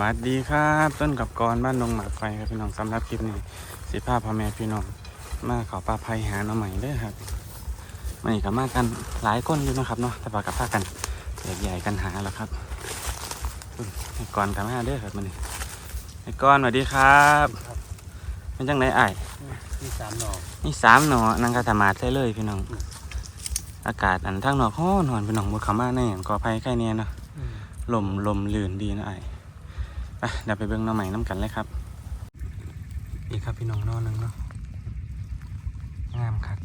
วัสดีครับ ต้นกับกรบ้านดงหมากไฟครับพี่น้องสำหรับคลิปนี้สิภาพพ่อแม่พี่น้องมาเขาปลาไพหาหน่อใหม่เด้อครับมันนี่ก็มากันหลายคนอยู่นะครับเนาะแต่ว่ากับพากันแยกใหญ่กันหาแล้วครับอุ้ยไอ้กรกับมาเด้อครับมันนี่ไอ้กรสวัสดีครับเป็นจังไหนไอ้ายมีสามหน่อนี่สามหนอนังกาธมาดใส่เลยพี่น้อง อากาศอันทั้งนอกห้อนหอนพี่น้องบนเขามาในอย่างกอไผ่ใกล้เนี้ยเนาะลมลมลื่นดีนะไอ้ อะเดี๋ยวไปเบิ้งหน้อใหม่น้ำกันเลยครับ นี่ครับพี่น้องนอหนึงเนาะงามครับ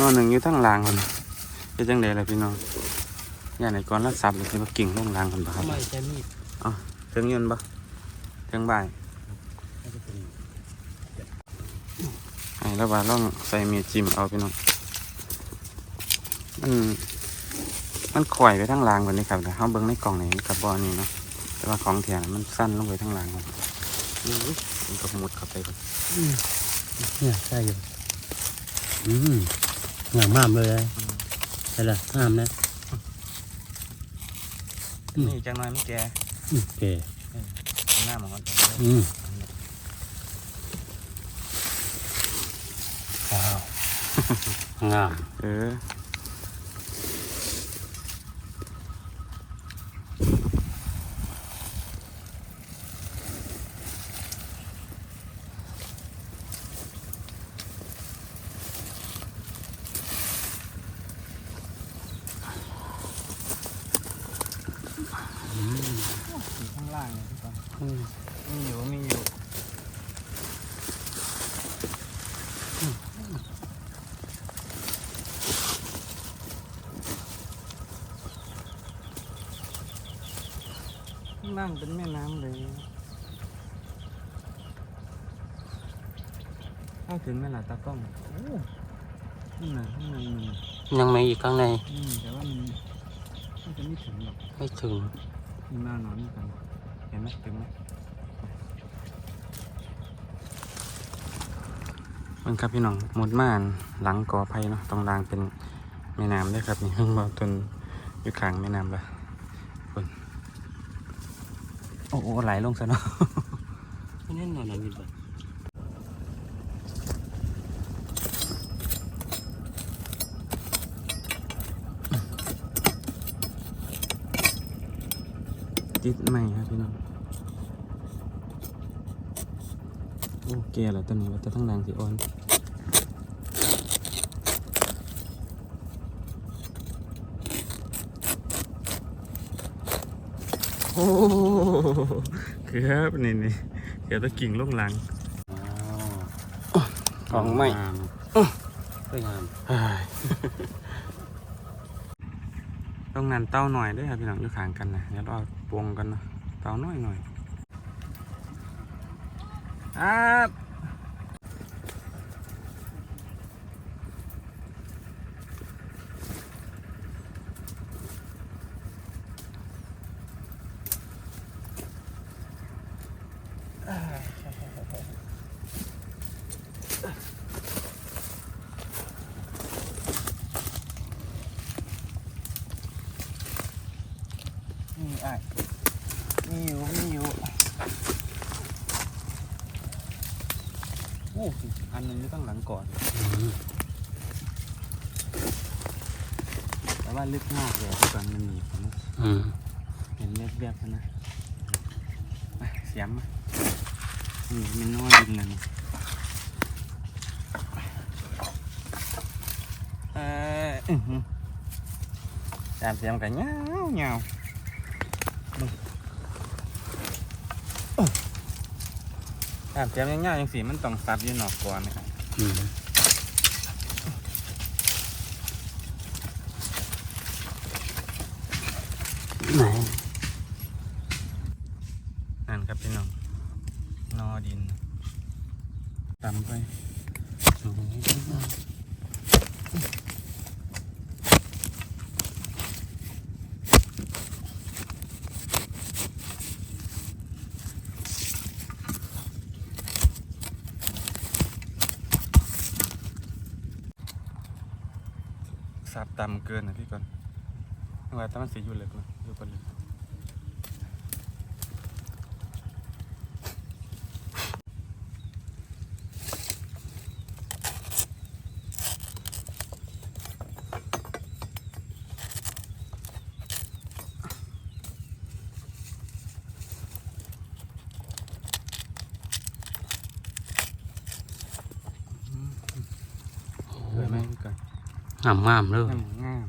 นอหนึ่งอยู่ทั้งรางคนเป็นจังเดล่ะพี่น้องย่านไหนก่อนรักสับหรือที่มากิ่งลงรางคนปะครับไม่ใช่มีดเทิงยนต์ปะเทิงบ่ายน่าจะเป็นไอ้แล้วว่าลองใส่เมียจิ้มเอาพี่น้องมันมันข่อยไปทั้งรางคนนี้ครับแต่เขาเบิ้งในกล่องไหนกับบอนี่เนาะแต่ว่าของแถมมันสั้นลงไปทั้งรางคนนี่มันก็หมดเข้าไปก่อนเนี่ยใช่อยู่อืม งามมากเลยนะใช่ละงามนะอืมนี่จังน้อยไม่แก่อืมโอเคหน้ามันก็อืมว้าวงาม เอออื ล่างเลยพี่ปองอืมมีอยู่มีอยู่ข้างล่างเป็นแม่น้ำเลยเข้าถึงแม่หลาตากล้องโอ้ข้างในข้างในมันยังมีอีกข้างในอืมแต่ว่ามันมันจะไม่ถึงหรอกไม่ถึง มีมานอนนี่กัน เห็นไหมตึงไหมมันครับพี่น้องหมดม่านหลังกอไผ่เนาะตรงรางเป็นแม่น้ำด้วยครับนี่เพิ่งมาจนอยู่ข้างแม่น้ำละคนโอ้โหไหลลงซะเนาะไม่แน่นอนนะมีแบบ ติดใหม่ครับพี่น้อง โอ้แก่แล้วตอนนี้ว่าจะทั้งรางสิอ่อนโอ้ครับนี่นี่เดี๋ยวตะกิ่งลงหลังของใหม่งามสวยงามเฮ้ยต้อ งนันเต้าหน่อยด้วยครับพี่น้องอยู่ข้างกันนะเดี๋ยวเราปวงกันนะเต้าน้อยหน่อยครับนี่ไอ้มีอยู่มีอยู่โอ้อันนึงไม่ต้องหลังก่อนอืมว่าลึกมากเลยที่ก่อนมันหนีผมอืมเห็นแวบๆนะไปเสียมมานี่มันนวดินนะนี่เอออื้อหือตามเสียมกันเงาเงามึงโอ้ ตามเสียมง่ายๆอย่างสีมันต้องซับอยืนนอกก่อนนะครับ อืมไหน นั่นครับพี่น้องนอดินตำไป โอ้ย ซับต่ำเกินนะพี่ก่อนว่าแตมันสีอยู่เลยก่อนอยู่ก่อนเลยสวยไหมพี่ก่อน งามงามๆเลยงามงาม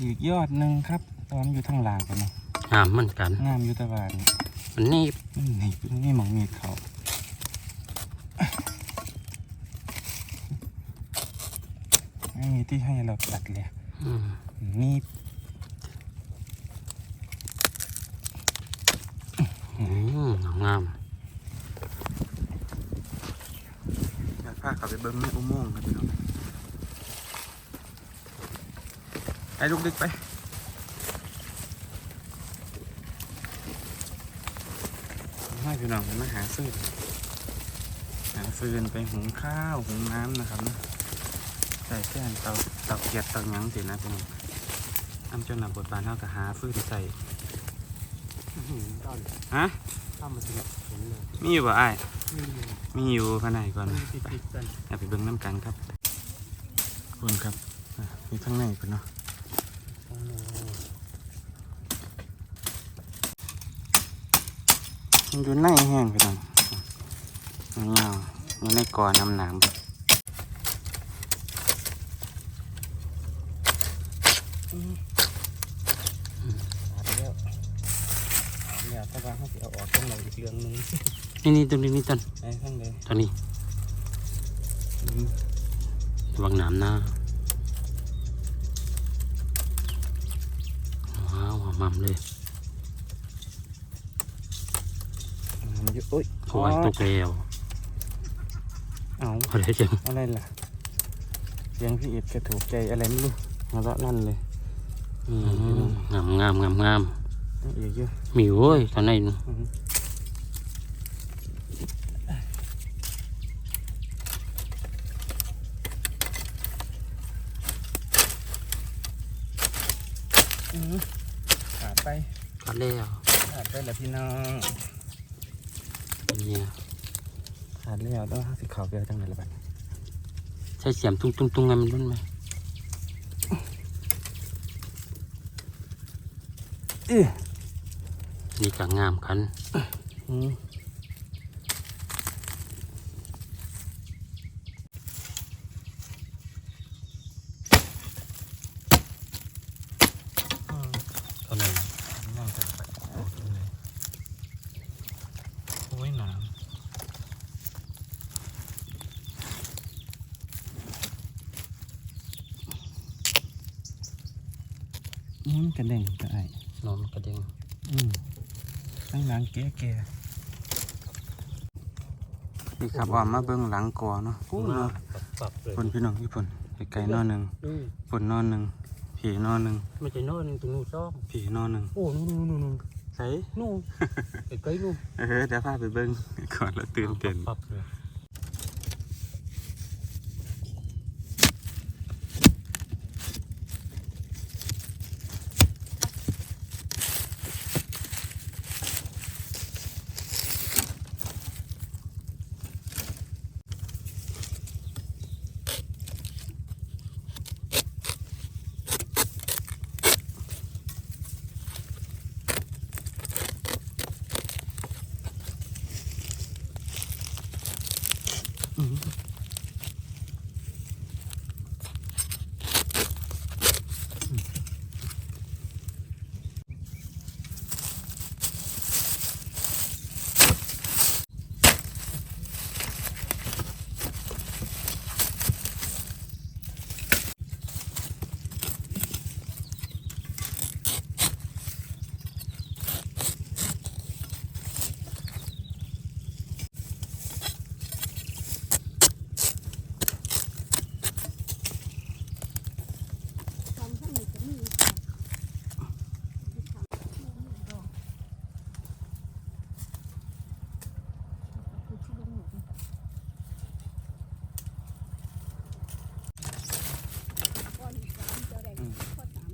อีกยอดหนึ่งครับ ตอนอยู่ทางหลางกันเนาะงามเหมือนกันงามอยู่ตะวันมันนี่นี่นี่นี่หมองมีดเขาไม่มีที่ให้เราตัดเลยอืมมีดอืมงามงามอยากพาเขาไปเบิ้งในอุโมงค์ครับพี่น้อง ไอ้ลูกดึกไป ให้พี่น้องไปมาหาซื้อหาฟืนไปหุงข้าวหุงน้ำนะครับนะใส่แค่นเตาเตาเกียดเตาหยังสินะพี่น้องอ้ำจนหนับบทบาทเท่ากับหาฟืนใส่ต้นฮะข้ามมาถึงเห็นเลยมีอยู่บ่ไอ้ายนี่มีอยู่ภายในก่อนติดไปติดกันอย่าไปเบิ่งน้ำกันครับคุณครับอะมีข้างในคุณเนาะมัน อยู่ในแห้งไปหน่อยมันเงาอยู่ในก่อน้ำหนามแล้วเดี๋ยวถ้าว่าเขาจะเอาออกตรงไหนอีกเรื่องหนึงนี่นี่ต้นนี้นี่ต้นไอ้ข้างเลยต้นนี้อืมวางน้ำหน้า ว้าวงามงามเลยมันอยู่โอ้ยโอ้ยตกแล้วเอาเอาได้จังอะไรล่ะเสียงพี่อิดกระถูกใจอะไรไม่รู้มาละลั่นเลยอืมงามงามงามงามนี่อีกเยอะมีโว้ยตอนนี้อืม อืมขาดไปก็แล้วขาดไปแล้วพี่น้องเนี่ยขาดแล้วต้องห้าสิบขาวเกลือจังเลยละบัดใช้เสียมตุ้งตุ้งตุ้งไงมันรุ่นไหมเอ้ยนี่ก็งามคันอืมอืม ตอนนั้น นั่งกันไปโอ้ยเลยโอ้ยหนาวนี่มัน กระเด้งกระไอนอนกระเด้งอืมตั้งหลังแก่แก่นี่ครับออกมาเบิ้งหลังก่อเนาะกูมาปรับเลยฝนพี่น้องพี่ฝนไก่นอนหนึ่งนี่ฝนนอนหนึ่งผีนอนหนึ่งไม่ใช่นอนหนึ่งตรงนู้นซ่อมผีนอนหนึ่งโอ้นู่นนู่นนู่นนู่นใส่นู่นไกลๆนู่นเออเดี๋ยวพาไปเบิ้งก่อนแล้วตื่นเต้น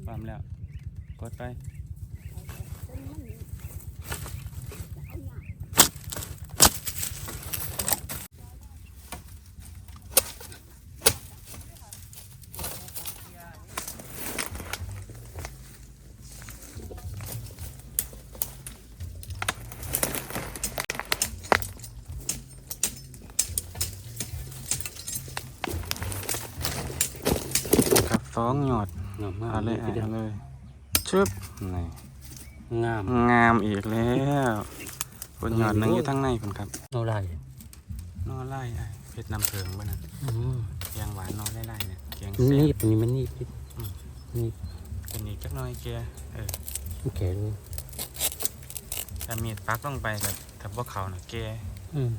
ความแล้ว กดไปกับสองหยอด งามมากเอาเลยทีเดียวเอาเลยชึบนี่งามงามอีกแล้วบนหยอดหนึงอยู่ทั้งในคุณครับเอาไรนอไล่ไอ้เพชรน้ำเพิงบ้านั้นอืมแกงหวานนอไล่ไล่เนี่ยแกงนี่เสียนี่เป็นมันนี่พิษนี่เป็นอีกจักหน้อยเกียเออมันแขนเลยแต่มีดปักลงไปกับกับพวกเขาน่ะเกียอืม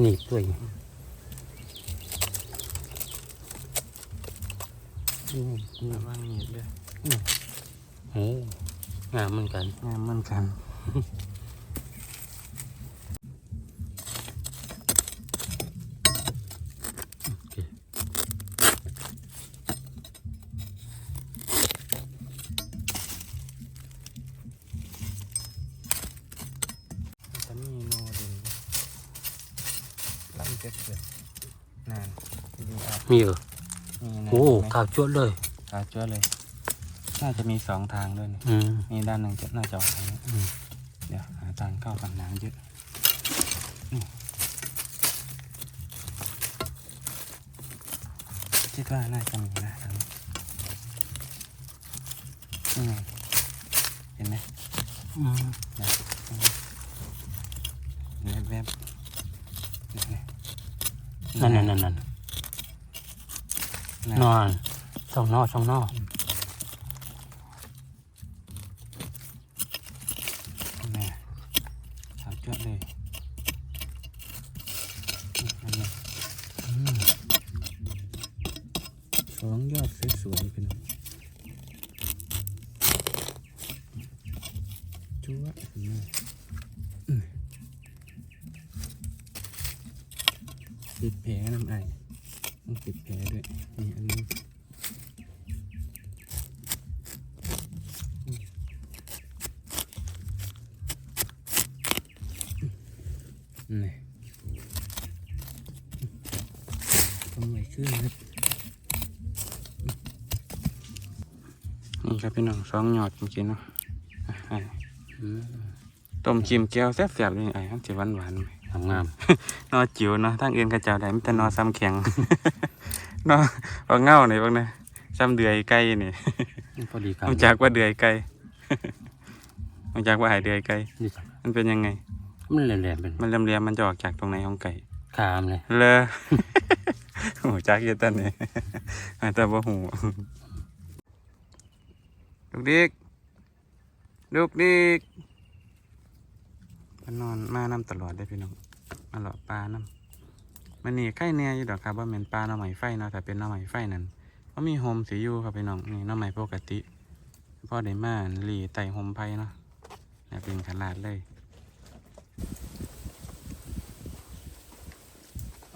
หนีบด้วยอืมอืม ระวังมีดเลยโอ้งามเหมือนกันงามเหมือนกันโอเคจะมีโนดินลำเจ็ดเจ็ดนานดีอะมีเหรอมีนะ โอ้เห็นไหมขาวจ้วดเลยขาวจ้วเลย น่าจะมีสองทางด้วยนี่อืมนี่ด้านหนึ่งจะน่าจะออกทางนี้อืมเดี๋ยวหาทางเข้าฝั่งน้ำยึดนี่คิดว่าน่าจะมีนะทางนี้นี่ไงเห็นไหมอืมเว็บเว็บนี่ไงนั่นนั่นนั่ นนั่นนอนช่องนอกช่องนอกแม่ขาวจ้วเลยนี่อันนี้อืมสองยอดสวยๆเป็นจั๊วเห็นไหมอืมปิดแผลน้ำไอ ต้องปิดแผลด้วยนี่อันนี้นี่ต้องไหวขึ้นครับนี่ครับพี่น้องสองหยอดจริงๆเนาะอะไอ้อืมต้มจิ้มแก้วแซ่บๆเลยไอ้ครับจะหวานหวานๆไหม งามงามนอจิ๋วเนาะทางอื่นกระเจ้าได้มีแต่นอซ้ำแข็งนอเอาเง่าหน่อยบ้างนะซ้ำเดือยไก่นี่พอดีกันรู้จักว่าเดือยไก่รู้จักว่าหายเดือยไก่นี่จ้ะมันเป็นยังไง มันแหลมๆเป็นมันเรียมๆมันจะออกจากตรงไหนของไก่ขามเลยเลอหูจักเยอะตันนี่แต่บ่หูลูกดิกลูกดิก มันนอนมานำตลอดได้พี่น้องมาหลอปลาน้ำมันนี่ใกล้เนี่ยอยู่ดอกครับว่าเป็นปลาหน่อไม้ไฟเนาะแต่เป็นหน่อไม้ไฟนั่นก็มีโฮมสีอยู่ครับพี่น้องนี่หน่อไม้ปกติพ่อได้มาหลีไต่โฮมไฟเนาะเนี่ยเป็นขนาดเลย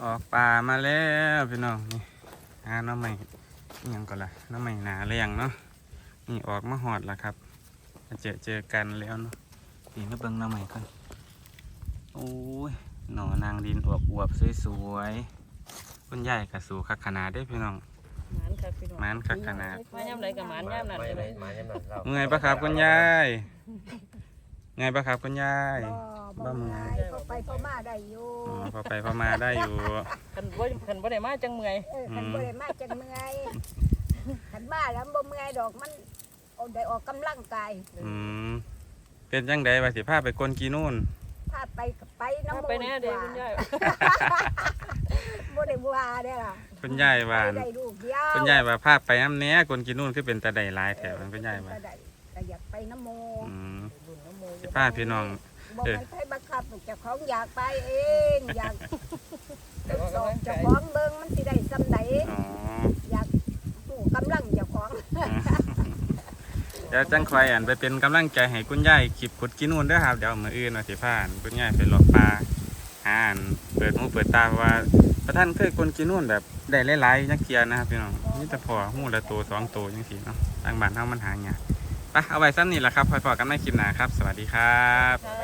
ออกป่ามาแล้วพี่น้องนี่หาหน้ำใหม่ยังก่อนละหน้ำใหม่หนาเรียงเนาะนี่ออกมาหอดแล้วครับเจอเจอกันแล้วเนาะนี่มาเบิ่งหน้ำใหม่ก่อน โอ้ยหน่อนางดินอวบอวบๆสวยๆคุณยายกับสูคักขนาดได้อพี่น้องหมานครับพี่น้องหมานคักขนาดมาย่ำไรกับหมานย่ำนั่นเลยเมื่อยปะครับคุณยายไงปะครับคุณยายบ่บ่เมื่อย พอไปพอมาได้อยู่อ๋อพอไปพอมาได้อยู่คันบ่คันบ่ได้มาจังเมื่อยเออคันบ่ได้มาจังเมื่อยคันมาแล้วบ่เมื่อยดอกมันเอาได้ออกกำลังกายอืมเป็นจังไดว่าสิพาไปกวนกีนู่นถ้าไปก็ไปน้ำถ้ามูไปแน่เด้คุณยายบ่ได้ว่าเด้อล่ะคุณยายว่าไปได้ลูกเดียวคุณยายว่าพาไปน้ำเนี้ยกวนกีนู่นคือเป็นตาใดหลายแถวมันคุณยายว่าก็ได้ก็อยากไปน้ำโมอืมบุญน้ำโมสิพาพี่น้อง บ่เออให้ใครบังคับเจ้าของอยากไปเองอยากทดสอบเจ้าของเบิ่งมันสิได้ซำใด อ๋อ อยากหูกำลังเจ้าของ ดี๋ยวจังคอยอันไปเป็นกำลังใจให้คุณยายขีบขุดกินนู่นด้วยครับเดี๋ยวมืออื่นว่าสิพานคุณยายไปหลอกปลาหานเปิดหูเปิดตาว่าพระท่านเคยคนกินนู่นแบบได้หลายๆจักเกียนะครับพี่น้องนี่แต่พอหูละตัวสองตัวยังสีเนาะทางบ้านเท่ามันหายากไปเอาไว้ซ้ำนี่แหละครับพอยพอกันในคลิปหน้าครับ สวัสดีครับ